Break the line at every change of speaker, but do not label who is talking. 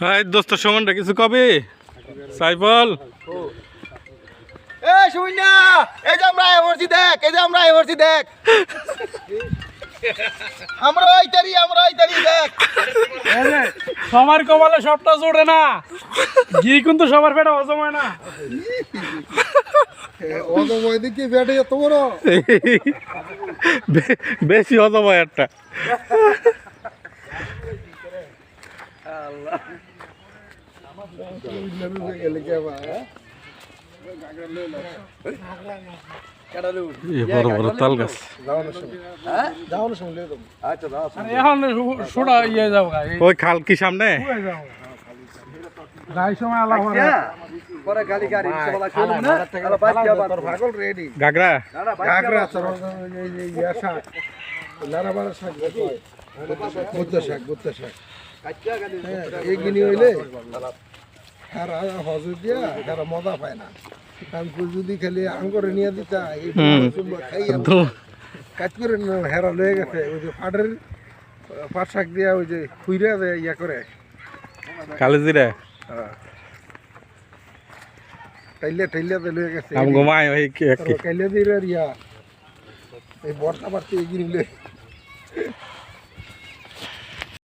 High দোস্ত সমানটা কিছু কবে? সাইফল?
এ শুইনা এই যে আমরা এমরজি দেখ এই যে আমরা এমরজি দেখ। আমরা আইতারি আমরা আইতারি দেখ।
সবার কপালে সবটা জোড়ে না। ঘি কিন্তু সবার পেটে হজম হয় না।
অদময় দেখি ব্যাটে এত বড়।
বেশি হজম হয় একটা।
ইয়ে যাব
ওই খাল কি সামনে?
যাই সময় আলাপ হবে
পরে গালি গাড়ি সবাই শুনুন না। আলো বাইক আবার
তোর পাগল রেডি।
গাগরা।
না না বাইক
কাকড়া তোর এই যে ইয়া শাক বুদ্ধ শাক বুদ্ধ শাক।
কাচ্চা গালি
হ্যাঁ, এই গিনি হইলে? হারা হজর দিয়া হারা মজা পায় না। তুই যদি খালি আঙ্গরে নিয়ে দিতা এই খাইয়া কাজ করে হেরা লয়ে গেছে। ওই যে পাটের পাট শাক দিয়া ওই যে খুইরা দেয় ইয়া করে।
কালে জিরে।
টাইলে টাইলে বেলুয়ে গেছে।
আম ঘুমায় ওই কি এক
কাইলে দিরে রিয়া এই বর্ষা বাড়তে এগিয়ে